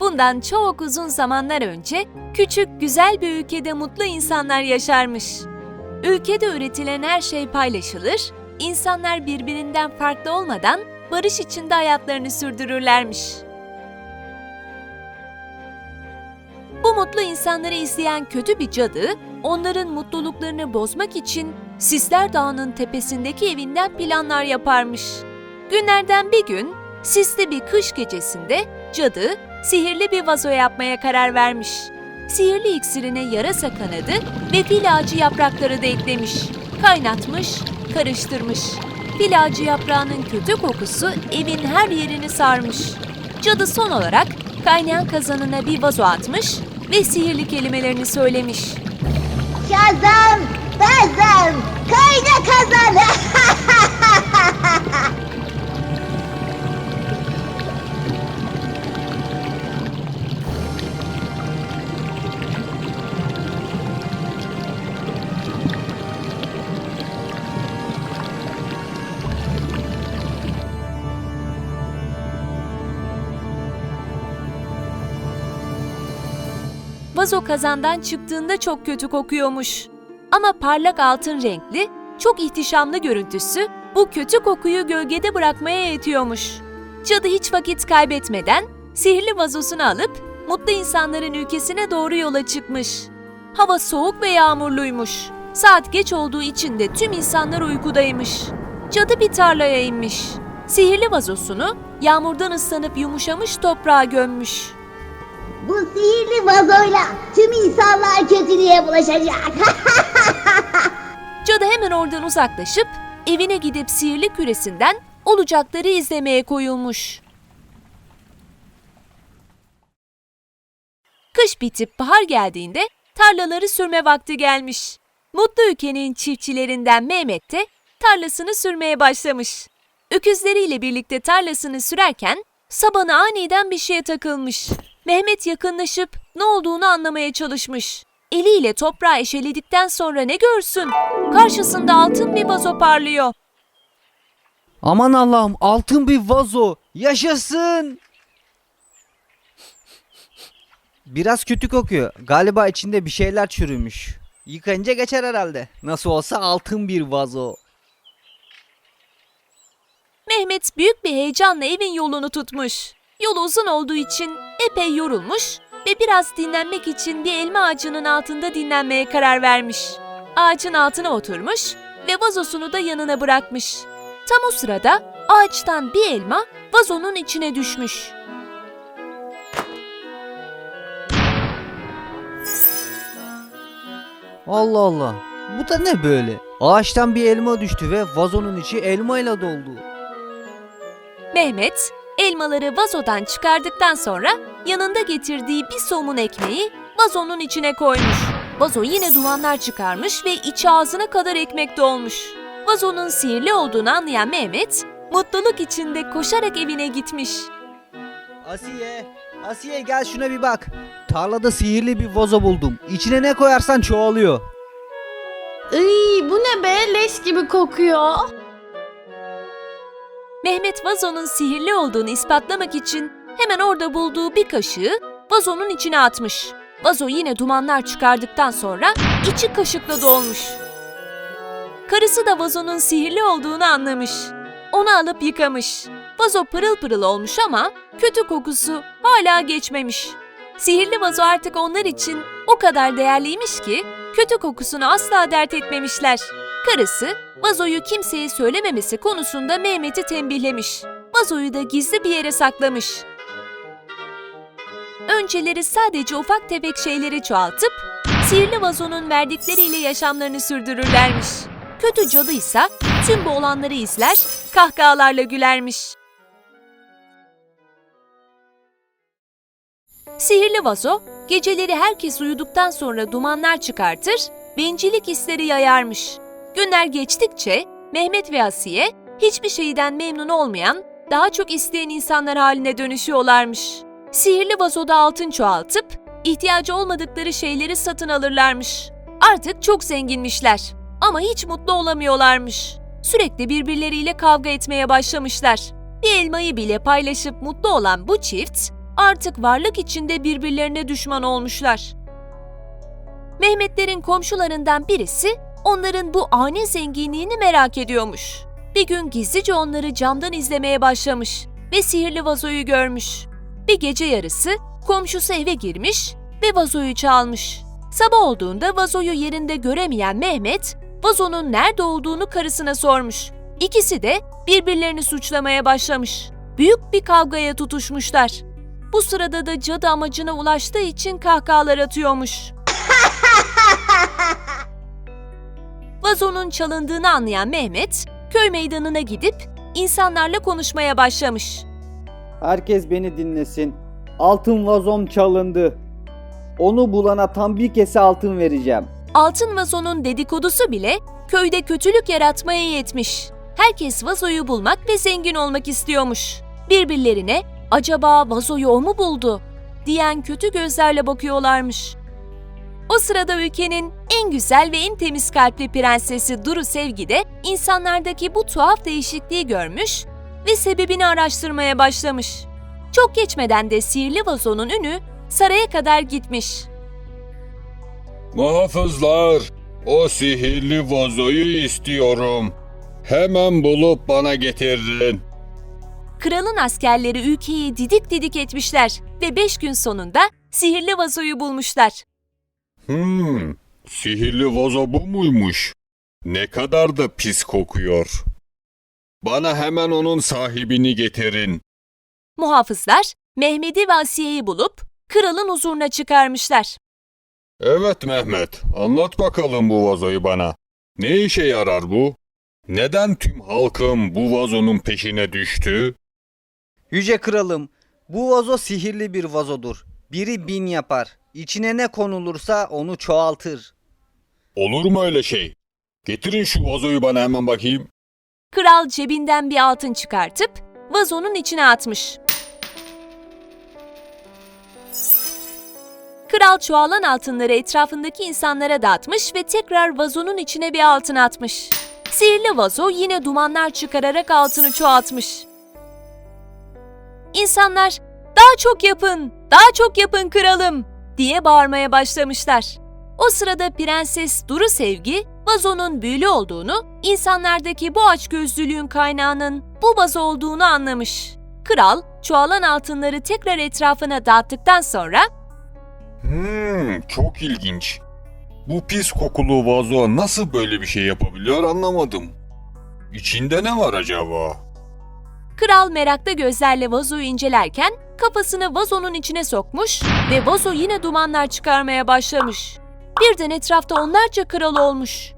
Bundan çok uzun zamanlar önce küçük güzel bir ülkede mutlu insanlar yaşarmış. Ülkede üretilen her şey paylaşılır, insanlar birbirinden farklı olmadan barış içinde hayatlarını sürdürürlermiş. Mutlu insanları izleyen kötü bir cadı, onların mutluluklarını bozmak için Sisler Dağı'nın tepesindeki evinden planlar yaparmış. Günlerden bir gün, sisli bir kış gecesinde cadı sihirli bir vazo yapmaya karar vermiş. Sihirli iksirine yarasa kanadı ve fil ağacı yaprakları da eklemiş. Kaynatmış, karıştırmış. Fil ağacı yaprağının kötü kokusu evin her yerini sarmış. Cadı son olarak kaynayan kazanına bir vazo atmış ve sihirli kelimelerini söylemiş. Vazo kazandan çıktığında çok kötü kokuyormuş. Ama parlak altın renkli, çok ihtişamlı görüntüsü bu kötü kokuyu gölgede bırakmaya yetiyormuş. Cadı hiç vakit kaybetmeden sihirli vazosunu alıp mutlu insanların ülkesine doğru yola çıkmış. Hava soğuk ve yağmurluymuş. Saat geç olduğu için de tüm insanlar uykudaymış. Cadı bir tarlaya inmiş. Sihirli vazosunu yağmurdan ıslanıp yumuşamış toprağa gömmüş. Bu sihirli vazoyla tüm insanlar kötülüğe bulaşacak. Cadı hemen oradan uzaklaşıp evine gidip sihirli küresinden olacakları izlemeye koyulmuş. Kış bitip bahar geldiğinde tarlaları sürme vakti gelmiş. Mutlu ülkenin çiftçilerinden Mehmet de tarlasını sürmeye başlamış. Öküzleriyle birlikte tarlasını sürerken sabana aniden bir şeye takılmış. Mehmet yakınlaşıp ne olduğunu anlamaya çalışmış. Eliyle toprağı eşeledikten sonra ne görsün? Karşısında altın bir vazo parlıyor. Aman Allah'ım altın bir vazo. Yaşasın. Biraz kötü kokuyor. Galiba içinde bir şeyler çürümüş. Yıkayınca geçer herhalde. Nasıl olsa altın bir vazo. Mehmet büyük bir heyecanla evin yolunu tutmuş. Yol uzun olduğu için epey yorulmuş ve biraz dinlenmek için bir elma ağacının altında dinlenmeye karar vermiş. Ağacın altına oturmuş ve vazosunu da yanına bırakmış. Tam o sırada ağaçtan bir elma vazonun içine düşmüş. Allah Allah. Bu da ne böyle? Ağaçtan bir elma düştü ve vazonun içi elmayla doldu. Mehmet elmaları vazodan çıkardıktan sonra yanında getirdiği bir somun ekmeği vazonun içine koymuş. Vazo yine dumanlar çıkarmış ve içi ağzına kadar ekmek dolmuş. Vazonun sihirli olduğunu anlayan Mehmet mutluluk içinde koşarak evine gitmiş. Asiye, Asiye gel şuna bir bak. Tarlada sihirli bir vazo buldum. İçine ne koyarsan çoğalıyor. Iy, bu ne be? Leş gibi kokuyor. Mehmet vazonun sihirli olduğunu ispatlamak için hemen orada bulduğu bir kaşığı vazonun içine atmış. Vazo yine dumanlar çıkardıktan sonra içi kaşıkla dolmuş. Karısı da vazonun sihirli olduğunu anlamış. Onu alıp yıkamış. Vazo pırıl pırıl olmuş ama kötü kokusu hala geçmemiş. Sihirli vazo artık onlar için o kadar değerliymiş ki kötü kokusunu asla dert etmemişler. Karısı vazoyu kimseye söylememesi konusunda Mehmet'i tembihlemiş. Vazoyu da gizli bir yere saklamış. Önceleri sadece ufak tefek şeyleri çoğaltıp sihirli vazonun verdikleriyle yaşamlarını sürdürürlermiş. Kötü cadı ise tüm bu olanları izler, kahkahalarla gülermiş. Sihirli vazo geceleri herkes uyuduktan sonra dumanlar çıkartır, bencillik hisleri yayarmış. Günler geçtikçe Mehmet ve Asiye hiçbir şeyden memnun olmayan, daha çok isteyen insanlar haline dönüşüyorlarmış. Sihirli vazoda altın çoğaltıp ihtiyacı olmadıkları şeyleri satın alırlarmış. Artık çok zenginmişler. Ama hiç mutlu olamıyorlarmış. Sürekli birbirleriyle kavga etmeye başlamışlar. Bir elmayı bile paylaşıp mutlu olan bu çift artık varlık içinde birbirlerine düşman olmuşlar. Mehmetlerin komşularından birisi onların bu ani zenginliğini merak ediyormuş. Bir gün gizlice onları camdan izlemeye başlamış ve sihirli vazoyu görmüş. Bir gece yarısı komşusu eve girmiş ve vazoyu çalmış. Sabah olduğunda vazoyu yerinde göremeyen Mehmet, vazonun nerede olduğunu karısına sormuş. İkisi de birbirlerini suçlamaya başlamış. Büyük bir kavgaya tutuşmuşlar. Bu sırada da cadı amacına ulaştığı için kahkahalar atıyormuş. Vazonun çalındığını anlayan Mehmet, köy meydanına gidip insanlarla konuşmaya başlamış. Herkes beni dinlesin. Altın vazom çalındı. Onu bulana tam bir kese altın vereceğim. Altın vazonun dedikodusu bile köyde kötülük yaratmaya yetmiş. Herkes vazoyu bulmak ve zengin olmak istiyormuş. Birbirlerine acaba vazoyu o mu buldu diyen kötü gözlerle bakıyorlarmış. O sırada ülkenin en güzel ve en temiz kalpli prensesi Duru Sevgi de insanlardaki bu tuhaf değişikliği görmüş ve sebebini araştırmaya başlamış. Çok geçmeden de sihirli vazonun ünü saraya kadar gitmiş. Muhafızlar, o sihirli vazoyu istiyorum. Hemen bulup bana getirin. Kralın askerleri ülkeyi didik didik etmişler ve beş gün sonunda sihirli vazoyu bulmuşlar. Hmm, sihirli vazo bu muymuş? Ne kadar da pis kokuyor. Bana hemen onun sahibini getirin. Muhafızlar Mehmet'i ve Asiye'yi bulup kralın huzuruna çıkarmışlar. Evet Mehmet, anlat bakalım bu vazoyu bana. Ne işe yarar bu? Neden tüm halkım bu vazonun peşine düştü? Yüce kralım, bu vazo sihirli bir vazodur. Biri bin yapar. İçine ne konulursa onu çoğaltır. Olur mu öyle şey? Getirin şu vazoyu bana hemen bakayım. Kral cebinden bir altın çıkartıp vazonun içine atmış. Kral çoğalan altınları etrafındaki insanlara dağıtmış ve tekrar vazonun içine bir altın atmış. Sihirli vazo yine dumanlar çıkararak altını çoğaltmış. İnsanlar daha çok yapın, daha çok yapın kralım diye bağırmaya başlamışlar. O sırada Prenses Duru Sevgi vazonun büyülü olduğunu, insanlardaki bu açgözlülüğün kaynağının bu vazo olduğunu anlamış. Kral çoğalan altınları tekrar etrafına dağıttıktan sonra Hmm, çok ilginç. Bu pis kokulu vazo nasıl böyle bir şey yapabiliyor anlamadım. İçinde ne var acaba? Kral meraklı gözlerle vazoyu incelerken kafasını vazonun içine sokmuş ve vazo yine dumanlar çıkarmaya başlamış. Birden etrafta onlarca kral olmuş.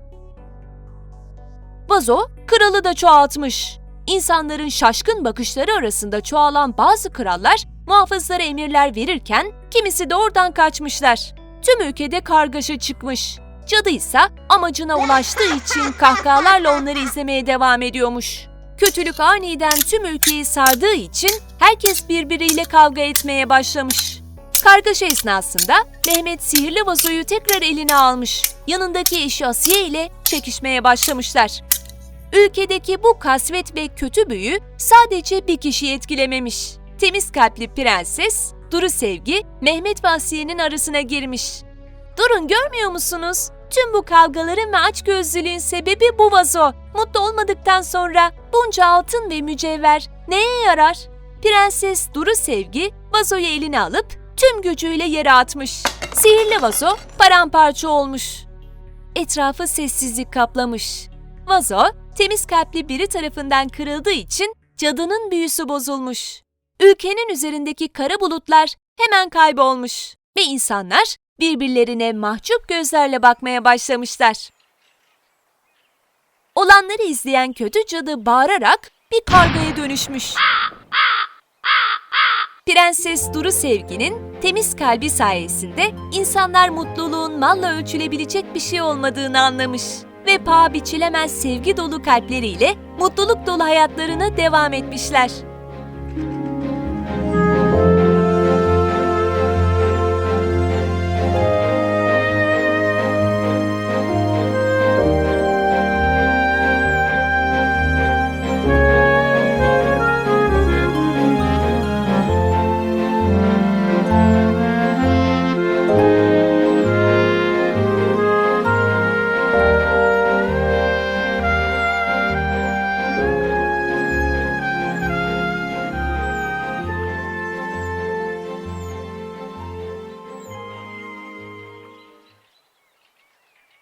Vazo kralı da çoğaltmış. İnsanların şaşkın bakışları arasında çoğalan bazı krallar muhafızlara emirler verirken kimisi de oradan kaçmışlar. Tüm ülkede kargaşa çıkmış. Cadı ise amacına ulaştığı için kahkahalarla onları izlemeye devam ediyormuş. Kötülük aniden tüm ülkeyi sardığı için herkes birbiriyle kavga etmeye başlamış. Kargaşa esnasında Mehmet sihirli vazoyu tekrar eline almış. Yanındaki eşi Asiye ile çekişmeye başlamışlar. Ülkedeki bu kasvet ve kötü büyü sadece bir kişiyi etkilememiş. Temiz kalpli prenses Duru Sevgi Mehmet ve Asiye'nin arasına girmiş. Durun görmüyor musunuz? Tüm bu kavgaların ve açgözlülüğün sebebi bu vazo. Mutlu olmadıktan sonra bunca altın ve mücevher neye yarar? Prenses Duru Sevgi vazoyu eline alıp tüm gücüyle yere atmış. Sihirli vazo paramparça olmuş. Etrafı sessizlik kaplamış. Vazo temiz kalpli biri tarafından kırıldığı için cadının büyüsü bozulmuş. Ülkenin üzerindeki kara bulutlar hemen kaybolmuş ve insanlar birbirlerine mahcup gözlerle bakmaya başlamışlar. Olanları izleyen kötü cadı bağırarak bir kargaya dönüşmüş. Prenses Duru Sevgi'nin temiz kalbi sayesinde insanlar mutluluğun malla ölçülebilecek bir şey olmadığını anlamış ve paha biçilemez sevgi dolu kalpleriyle mutluluk dolu hayatlarına devam etmişler.